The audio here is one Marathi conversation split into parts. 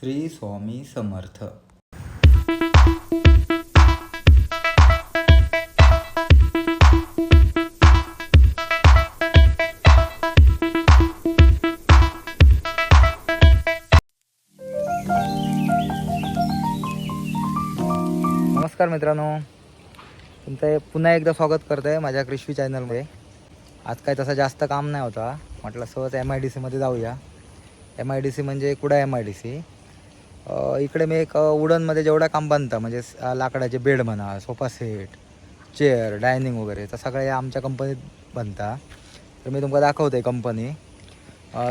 श्री स्वामी समर्थ. नमस्कार मित्रांनो. तुमचं पुन्हा एकदा स्वागत करतो आहे माझ्या कृषी चॅनलमध्ये. आज काय तसा जास्त काम नाही होता. म्हटलं सहज एम आय डी सीमध्ये जाऊया. एम आय डी सी म्हणजे कुडा एम आय डी सी इकडे मी एक वुडनमध्ये जेवढं काम बनतं म्हणजे लाकडाचे बेड म्हणा सोफा सेट चेअर डायनिंग वगैरे तर सगळ्या आमच्या कंपनीत बनता. तर मी तुमका दाखवतो कंपनी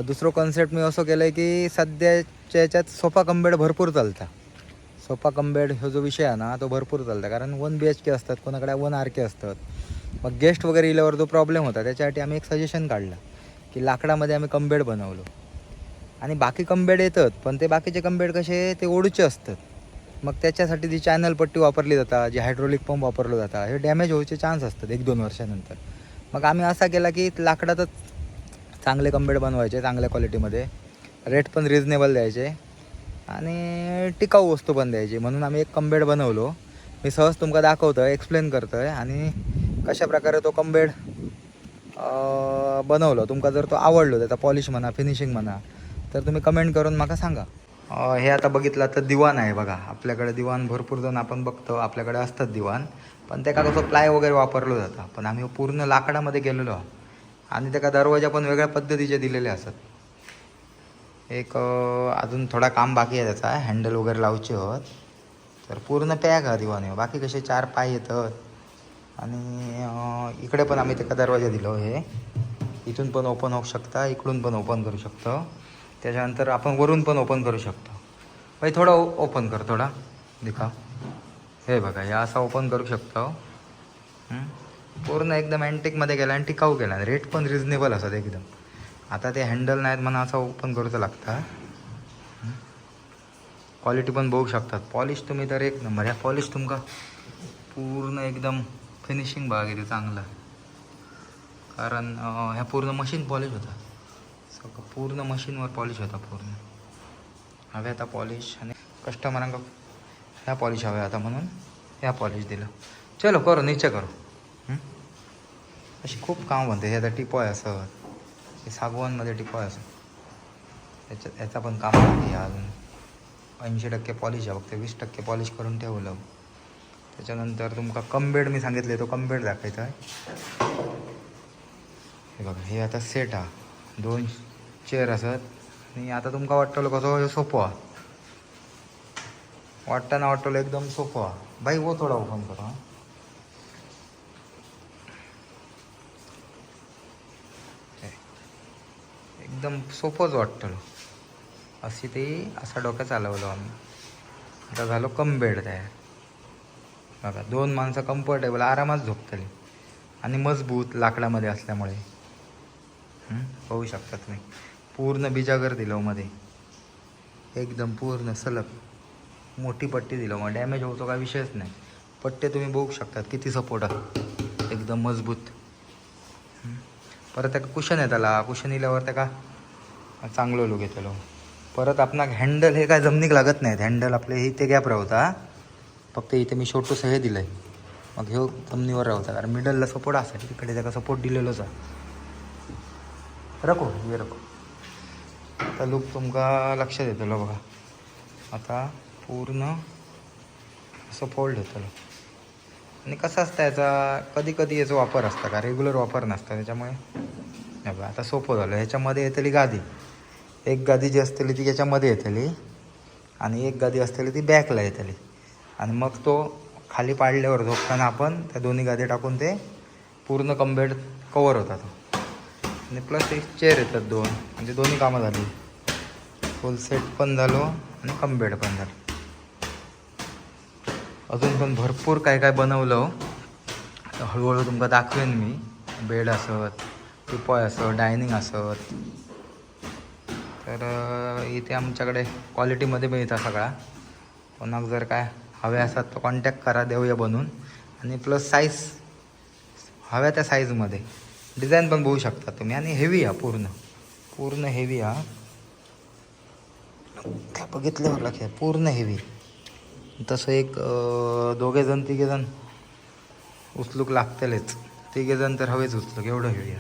दुसरं कॉन्सेप्ट मी असं केलं आहे की सध्याच्या याच्यात सोफा कंबेड भरपूर चालता. सोफा कंबेड हा जो विषय आहे ना तो भरपूर चालता. कारण वन बी एच के असतात कोणाकडे वन आर के असतात. मग गेस्ट वगैरे इल्यावर जो प्रॉब्लेम होता त्याच्यासाठी आम्ही एक सजेशन काढलं की लाकडामध्ये आम्ही कंबेड बनवलो. आणि बाकी कंबेड येतात पण ते बाकीचे कंबेड कसे ते ओढूचे असतात. मग त्याच्यासाठी जी चॅनल पट्टी वापरली जातात जी हायड्रोलिक पंप वापरलं जातात हे डॅमेज होऊचे चान्स असतात एक दोन वर्षानंतर. मग आम्ही असा केला की लाकडातच चांगले कंबेड बनवायचे चांगल्या क्वालिटीमध्ये रेट पण रिजनेबल द्यायचे. आणि टिकाऊ वस्तू पण द्यायची. म्हणून आम्ही एक कंबेड बनवलो. मी सहज तुमका दाखवतो आहे एक्सप्लेन करतो आहे आणि कशा प्रकारे तो कंबेड बनवलो. तुमका जर तो आवडलो त्याचा पॉलिश म्हणा फिनिशिंग म्हणा तर तुम्ही कमेंट करून मला सांगा. हे आता बघितलं तर दिवाण आहे बघा. आपल्याकडे दिवाण भरपूर जण आपण बघतो. आपल्याकडे असतात दिवाण. पण ते का कसं प्लाय वगैरे वापरलं जातं. पण आम्ही पूर्ण लाकडामध्ये गेलेलो आहोत. आणि त्याका दरवाजा पण वेगळ्या पद्धतीचे दिलेले असतात. एक अजून थोडा काम बाकी आहे त्याचा. हँडल वगैरे लावचे होत. तर पूर्ण पॅक हा दिवाने बाकी कसे चार पाय येतात आणि इकडे पण आम्ही त्या दरवाजा दिलो हे इथून पण ओपन होऊ शकता. इकडून पण ओपन करू शकतो. त्याच्यानंतर आपण वरून पण ओपन करू शकतो. भाई थोडा ओपन कर थोडा. दिखा. हे बघा या असा ओपन करू शकतो. पूर्ण एकदम अँटिकमध्ये गेला आणि टिकाऊ गेला. रेट पण रिजनेबल असतात एकदम. आता ते हँडल नाहीत म्हणून असं ओपन करूचं लागतं. क्वालिटी पण बघू शकतात. पॉलिश तुम्ही तर एक नंबर ह्या पॉलिश तुमका पूर्ण एकदम फिनिशिंग बघा किती चांगलं. कारण ह्या पूर्ण मशीन पॉलिश होता सगळं पूर्ण मशीनवर पॉलिश होता पूर्ण. हवे आता पॉलिश आणि कस्टमरांक ह्या पॉलिश हव्या आता म्हणून ह्या पॉलिश दिलं. चलो करू निश्चय करू. अशी खूप काम बनते हे आता टिपॉय असं. हे सागवानमध्ये टिपॉय असं. याच्या याचा पण काम नाही आहे अजून. ऐंशी टक्के पॉलिश आहे फक्त वीस टक्के पॉलिश करून ठेवलं. त्याच्यानंतर तुमका कमबेड मी सांगितले तो कमबेड दाखवायचा आहे हे बघा हे आता सेट हा दोन चेअर असत. आणि आता तुमका वाटतं कसं हो सोपं हा वाटताना वाटलं एकदम सोपं हा बाई वो थोडा ओपन करा. हा. एकदम सोपंच वाटतलो अशी ते असा डोक्या चालवलो आम्ही. आता झालो कम बेड तयार. बघा दोन माणसं कम्फर्टेबल आरामात झोपतली. आणि मजबूत लाकडामध्ये असल्यामुळे. पाहू शकता तुम्ही पूर्ण बिजागर दिलं मध्ये एकदम पूर्ण सलग. मोठी पट्टी दिलं मग डॅमेज होतो काय विषयच नाही. पट्टे तुम्ही बघू शकतात किती सपोर्ट आहे. एकदम मजबूत. परत त्याका कुशन आहे त्याला. कुशन इल्यावर त्याका चांगलं लोक येतलो परत आपणाक हँडल हे काय जमनीक लागत नाहीत. हँडल आपले हे इथे गॅप राहता फक्त इथे मी छोटंसं हे दिलं आहे मग ह्यो जमनीवर राहता कारण मिडलला सपोर्ट असा तिकडे त्याचा सपोर्ट दिलेलोच आहे. रखो हे रको आता लूक तुमका लक्षात येतलो बघा. आता पूर्ण असं फोल्ड होतलो. आणि कसं असतं याचा कधी कधी याचा वापर असता का? रेग्युलर वापर नसता. त्याच्यामुळे नाही बघा आता सोपं झालं. ह्याच्यामध्ये येतली गादी. एक गादी जी असतेली ती याच्यामध्ये येतली. आणि एक गादी असतेली ती बॅकला येतली. आणि मग तो खाली पाडल्यावर झोपताना आपण त्या दोन्ही गादी टाकून ते पूर्ण कंबेड कवर होता तो आणि प्लस एक चेअर येतात दोन. म्हणजे दोन्ही कामं झाली. फुल सेट पण झालो आणि कंबेड पण झालं. अजून पण भरपूर काय काय बनवलं हो. हळूहळू तुमका दाखवेन मी. बेड असत टिपॉय असत डायनिंग असत. तर इथे आमच्याकडे क्वालिटीमध्ये मिळता सगळा. कोणाक जर काय हवे असतात तर कॉन्टॅक्ट करा देऊया बनवून. आणि प्लस साईज हव्या त्या साईजमध्ये डिझाईन पण बघू शकता तुम्ही. आणि हेवी हा पूर्ण. पूर्ण हेवी हा बघितलं बघितल्यावर लक्षात पूर्ण हेवी तसं एक दोघे जण तिघे जण उचलूक लागतलेच. तिघे जण तर हवेच उचलूक एवढं हेवी आहे.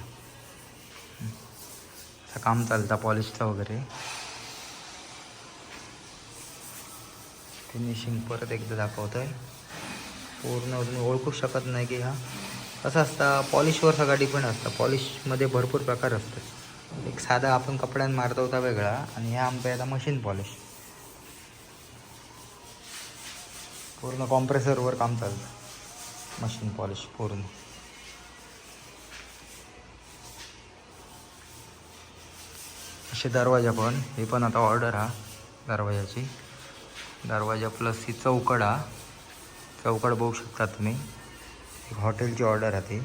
असं काम चालतं पॉलिशचं वगैरे. फिनिशिंग परत एकदा दाखवतोय. पूर्ण अजून ओळखू शकत नाही की हा. कसं असतं पॉलिशवर सगळा डिपेंड असतं. पॉलिशमध्ये भरपूर प्रकार असतात. एक साधा आपण कपड्यान मारत होता वेगळा आणि ह्या आमचा आता मशीन पॉलिश पूर्ण कॉम्प्रेसरवर काम चालतं. मशीन पॉलिश पूर्ण. असे दरवाजा पण. हे पण आता ऑर्डर हा दरवाजाची. दरवाजा प्लस ही चौकड हा. चौकड बघू शकता तुम्ही. एक हॉटेलची ऑर्डर आहे ती.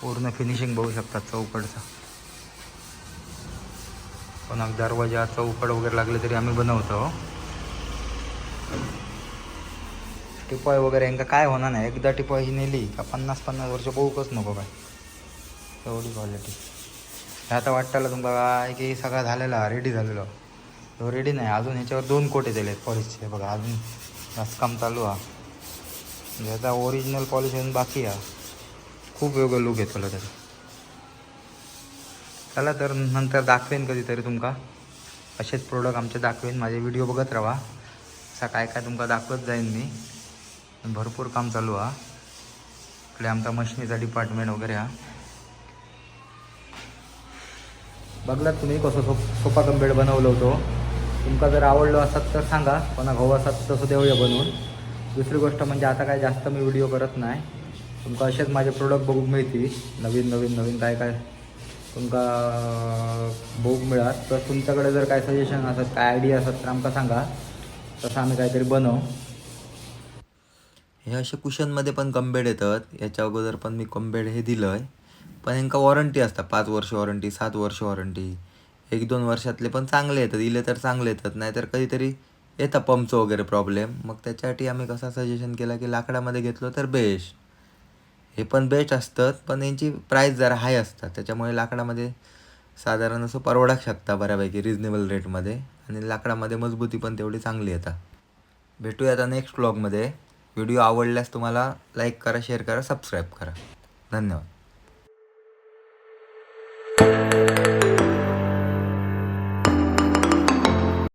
पूर्ण फिनिशिंग बघू शकता चौकडचा पण दरवाजा चौकड वगैरे लागले तरी आम्ही बनवतो. टिपॉय वगैरे यांका काय होणार नाही. एकदा टिपॉय ही नेली का पन्नास पन्नास वर्ष बघूकच नको काय. एवढी क्वालिटी आता वाटतं तुमका काय की सगळं झालेला रेडी झालेलो. तो रेडी नाही. अजून ह्याच्यावर दोन कोटे दिले पॉलिशचे बघा अजून जास्त काम चालू हा म्हणजे आता ओरिजिनल पॉलिश अजून बाकी आहे. खूप वेगळं लुक येतो त्याचा. चला तर नंतर दाखवेन कधीतरी तुमका. असेच प्रोडक्ट आमचे दाखवेन. माझे व्हिडिओ बघत राहा. असा काय काय तुमका दाखवत जाईन मी. भरपूर काम चालू हा इकडे आमचा मशिनीचा डिपार्टमेंट वगैरे हा बघलात तुम्ही कसं सोप सोफा कम बेड बनवलं होतो. तुमका जर आवडलो असत तर सांगा. कोणा भाऊ असत तसं देऊया बनवून. दुसरी गोष्ट म्हणजे आता काय जास्त मी व्हिडिओ करत नाही. तुमका असेच माझे प्रोडक्ट बघूक मिळतील. नवीन नवीन नवीन काय काय तुमका बघूक मिळात तर तुमच्याकडे जर काय सजेशन असत काय आयडिया असत तर आमका सांगा. तसं आम्ही काहीतरी बनवू. हे असे कुशनमध्ये पण कमबेड येतात. याच्या अगोदर पण मी कमबेड हे दिलं आहे पण यांका वॉरंटी असतात. पाच वर्ष वॉरंटी सात वर्ष वॉरंटी एक दोन वर्षातले पण चांगले येतात. इले तर चांगले येतात. नाहीतर कधीतरी येतं पंपचं वगैरे प्रॉब्लेम मग त्याच्यासाठी आम्ही कसा सजेशन केला की लाकडामध्ये घेतलो तर बेस्ट हे पण बेस्ट असतात पण यांची प्राईस जरा हाय असतात. त्याच्यामुळे लाकडामध्ये साधारण असं परवडाक शकता बऱ्यापैकी रिजनेबल रेटमध्ये आणि लाकडामध्ये मजबूती पण तेवढी चांगली येतात भेटूया आता नेक्स्ट ब्लॉगमध्ये व्हिडिओ आवडल्यास तुम्हाला लाईक करा शेअर करा सबस्क्राईब करा. धन्यवाद.